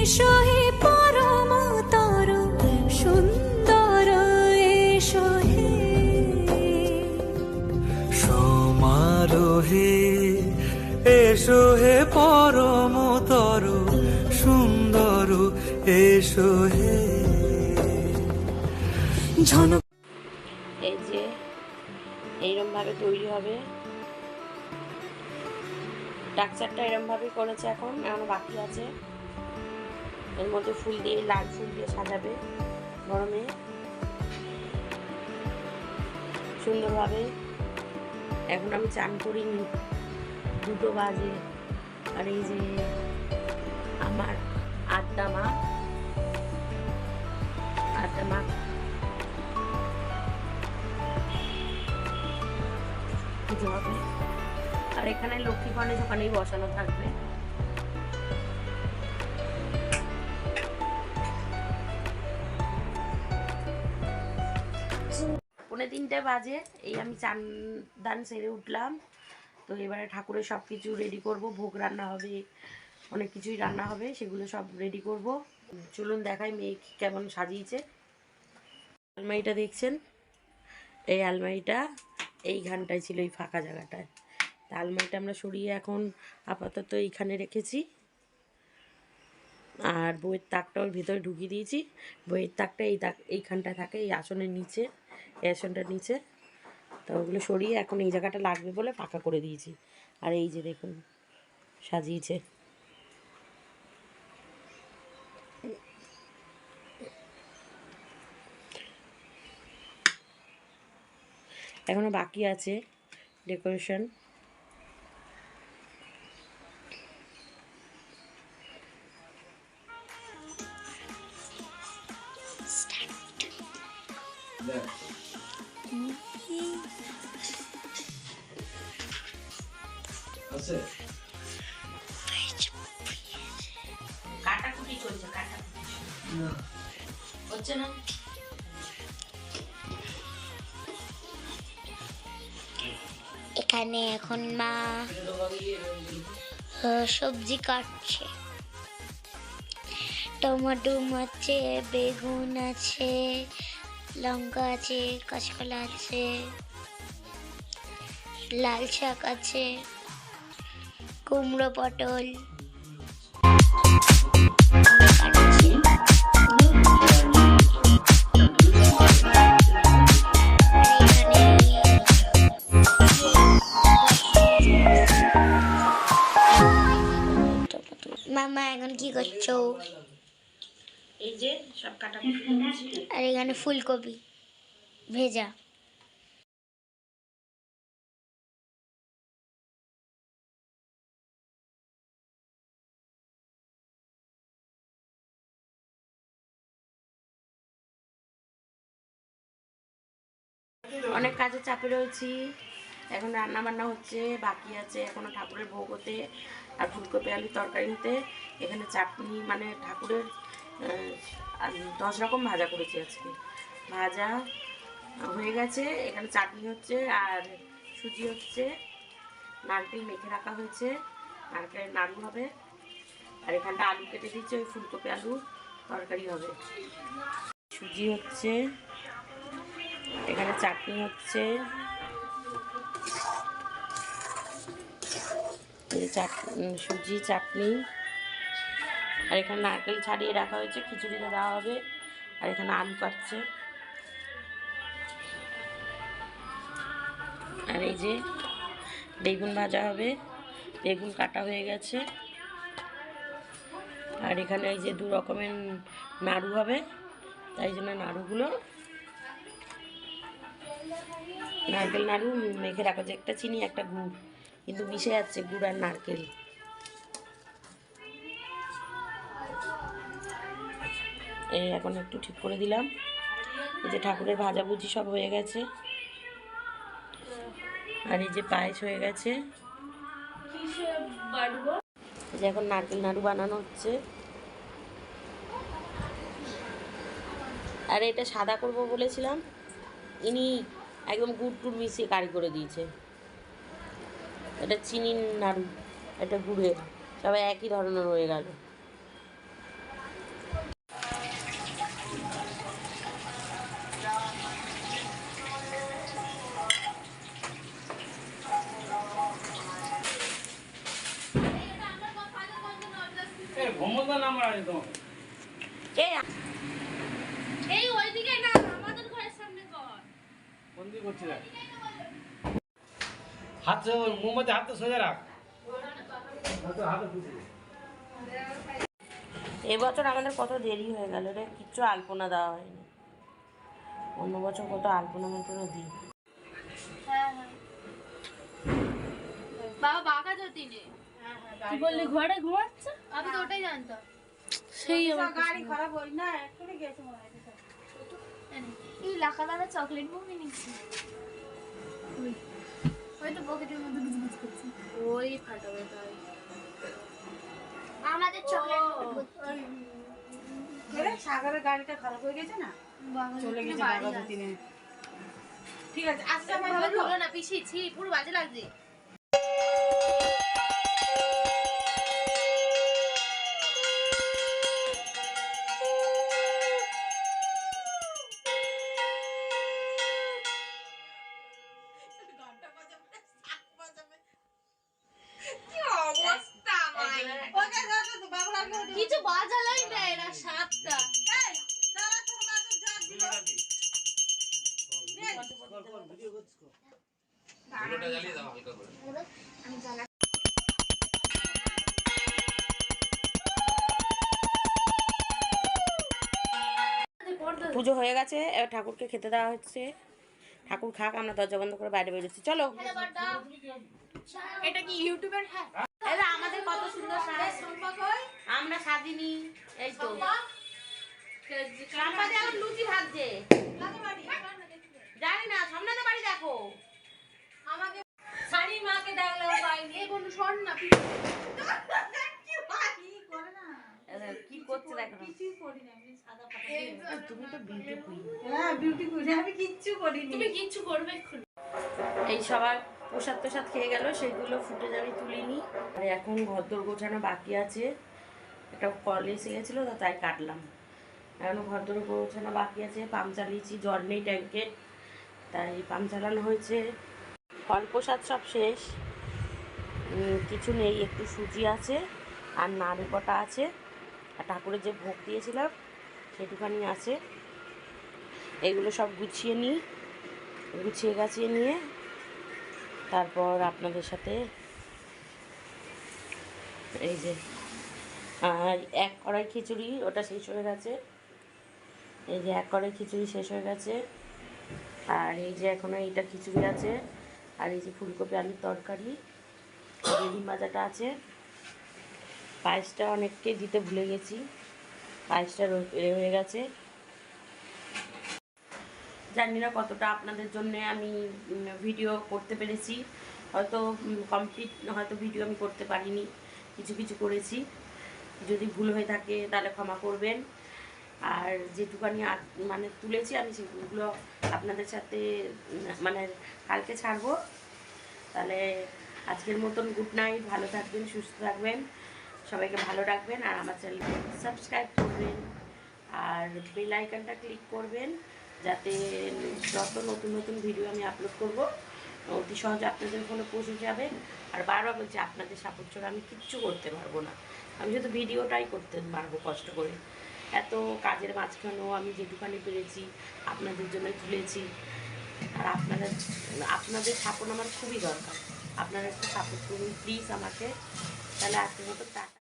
এসো হে পরমতর সুন্দর এসো হে সমারোহে এসো হে পরমতর সুন্দর এসো হে ঝনক এই যে এইরমভাবে তৈরি হবে। টাকচারটা এরমভাবে করেছে এখন এখনও বাকি আছে। এর মধ্যে ফুল দিয়ে, লাল ফুল দিয়ে সাজাবে গরমে। সুন্দরভাবে। এখন আমি চান করিনি। দুটো বাজে। আর এই যে আমার আড্ডা মা আড্ডা মা। আর এখানে লক্ষ্মী গণেশ ওখানেই বসানো থাকবে। তিনটে বাজে, এই আমি চান, দান সেরে উঠলাম। তো এবারে ঠাকুরের সব কিছু রেডি করব, ভোগ রান্না হবে, অনেক কিছুই রান্না হবে, সেগুলো সব রেডি করব। চলুন দেখাই মেয়ে কেমন সাজিয়েছে। আলমারিটা দেখছেন? এই আলমারিটা, এইখানটায় ছিল এই ফাঁকা জায়গাটায়। তা আলমারিটা আমরা সরিয়ে এখন আপাতত এইখানে রেখেছি। আর বইয়ের তাকটা ওর ভিতরে ঢুকিয়ে দিয়েছি। বইয়ের তাকটা এই তাক, এইখানটায় থাকে, এই আসনের নিচে। আসনটার নিচে। তো ওগুলো সরিয়ে এখন এই জায়গাটা লাগবে বলে ফাঁকা করে দিয়েছি। আর এই যে দেখুন, সাজিয়েছে। এখনও বাকি আছে ডেকোরেশন। কাটাকুটি চলছে কাটাকুটি। হচ্ছে না? এখানে এখন মা সবজি কাটছে। টমেটো আছে বেগুন আছে লঙ্কা আছে কাঁচকলা আছে লাল শাক আছে। কুমড়ো পটল। মামা এখন কি করছি? আর এখানে ফুলকপি ভেজা। অনেক কাজে চাপে রয়েছি। এখন রান্না বান্না হচ্ছে, বাকি আছে এখনও ঠাকুরের ভোগ হতে আর ফুলকপি আলুর তরকারি হতে। এখানে চাটনি মানে ঠাকুরের দশ রকম ভাজা করেছি আজকে। ভাজা হয়ে গেছে, এখানে চাটনি হচ্ছে আর সুজি হচ্ছে। নারকেল মেখে রাখা হয়েছে, নারকেলের নাড়ু হবে। আর এখানটা আলু কেটে দিচ্ছে ওই ফুলকপি, আলু তরকারি হবে। সুজি হচ্ছে। এখানে চাটনি হচ্ছে। সুজি, চাটনি। আর এখানে নারকেল ছাড়িয়ে রাখা হয়েছে খিচুড়িতে দেওয়া হবে। আর এখানে আলু কাটছে। আর এই যে বেগুন ভাজা হবে, বেগুন কাটা হয়ে গেছে। আর এখানে এই যে দু রকমের নাড়ু হবে, তাই জন্য নাড়ুগুলো নারকেল নাড়ু মেখে রাখা হচ্ছে একটা চিনি, একটা গুড়। কিন্তু মিশে যাচ্ছে গুড় আর নারকেল। এই এখন একটু ঠিক করে দিলাম। এই যে ঠাকুরের ভাজাভুজি সব হয়ে গেছে। আর এই যে পায়েস হয়ে গেছে। যে এখন নারকেল নাড়ু বানানো হচ্ছে। আর এটা সাদা করব বলেছিলাম। ইনি একদম গুড় টুর মিশিয়ে কারি করে দিয়েছে। এটা চিনির নাড়ু এটা গুড়ের সবাই একই ধরনের হয়ে গেল। এই ওইদিকে না হাত মোমবাতি হাত সোজা রাখ। এবছর আমাদের কত দেরি হয়ে গেল রে কিচ্ছু আলপনা দেওয়া হয়নি। অন্য বছর কত আলপনা মালপনা দিই। হ্যাঁ হ্যাঁ বাবা বাঁকা তুই বললি ঘরে ঘুমাচ্ছে? আমি তো ওটাই জানতাম। সেই গাড়ি খারাপ হই না এক্ষুনি গেছে। চকলেট মুভি নিচ্ছি। ওই তো পকেটের মধ্যে গুজগুজ করছে। ওই ফাটাবে তাই। আমাদের চকলেট সাগরের গাড়িটা খারাপ হয়ে গেছে না? চলে গেছে বাবা ঠিক আছে আজকে আমার ভাবে হলো না পিছিয়েছি ছি পুরো বাজে লাগছে। পুজো হয়ে গেছে এবার ঠাকুরকে খেতে দেওয়া হচ্ছে। ঠাকুর খাক আমরা দরজা বন্ধ করে বাইরে বেরোচ্ছি। চলো। এটা কি ইউটিউবের? হ্যাঁ। আমাদের কত সুন্দর আমরা সাজিনি। এই তো। লুচি ভাজছে। জানি না সামনে তো বাড়ি দেখো। শাড়ি মাকে ডাকলাম বন্ধু শোন না। করছে তুমি তো বিউটি কুইন হ্যাঁ বিউটি কুইন আমি কিচ্ছু করিনি তুমি কিচ্ছু করবে এক্ষুনি। এই সবার প্রসাদ প্রসাদ খেয়ে গেল সেগুলো ফুটেজ আমি তুলিনি। আর এখন ঘরদোর গোছানো বাকি আছে। একটা কল এসে গেছিল তো তাই কাটলাম। এখনও ঘরদোর গোছানো বাকি আছে পাম্প চালিয়েছি জল নেই ট্যাঙ্কে তাই পাম্প চালানো হয়েছে। ফল প্রসাদ সব শেষ। কিছু নেই একটু সুজি আছে আর নাড়ু কটা আছে। আর ঠাকুরের যে ভোগ দিয়েছিলাম, সেটুখানি আছে। এগুলো সব গুছিয়ে নিই, গুছিয়ে গাছিয়ে নিয়ে তারপর আপনাদের সাথে এই যে, আর এক কড়াই খিচুড়ি, ওটা শেষ হয়ে গেছে। এই যে এক কড়াই খিচুড়ি শেষ হয়ে গেছে। আর এই যে এখনও এইটা খিচুড়ি আছে। আর এই যে ফুলকপি আলুর তরকারি বেগুন ভাজাটা আছে। পায়েসটা অনেককে দিতে ভুলে গেছি। পায়েসটা রয়ে গেছে। জানি না কতটা আপনাদের জন্য আমি ভিডিও করতে পেরেছি। হয়তো কমপ্লিট হয়তো ভিডিও আমি করতে পারিনি। কিছু কিছু করেছি। যদি ভুল হয়ে থাকে তাহলে ক্ষমা করবেন। আর যেটুকানি মানে তুলেছি আমি সেগুলো আপনাদের সাথে মানে কালকে ছাড়বো। তাহলে আজকের মতন গুড নাইট, ভালো থাকবেন, সুস্থ থাকবেন। সবাইকে ভালো রাখবেন আর আমার চ্যানেল সাবস্ক্রাইব করবেন। আর বেল আইকনটা ক্লিক করবেন যাতে যত নতুন নতুন ভিডিও আমি আপলোড করব, অতি সহজে আপনাদের ফোনে পৌঁছে যাবে। আর বারবার বলছি, আপনাদের সাপোর্ট ছাড়া আমি কিচ্ছু করতে পারব না। আমি শুধু ভিডিওটাই করতে পারব কষ্ট করে। এত কাজের মাঝখানেও আমি যেটুখানি পেরেছি, আপনাদের জন্য তুলেছি। আর আপনারা, আপনাদের সাপোর্ট আমার খুবই দরকার। আপনারা একটু সাপোর্ট করুন প্লিজ আমাকে। তাহলে আজকের মতো টাটা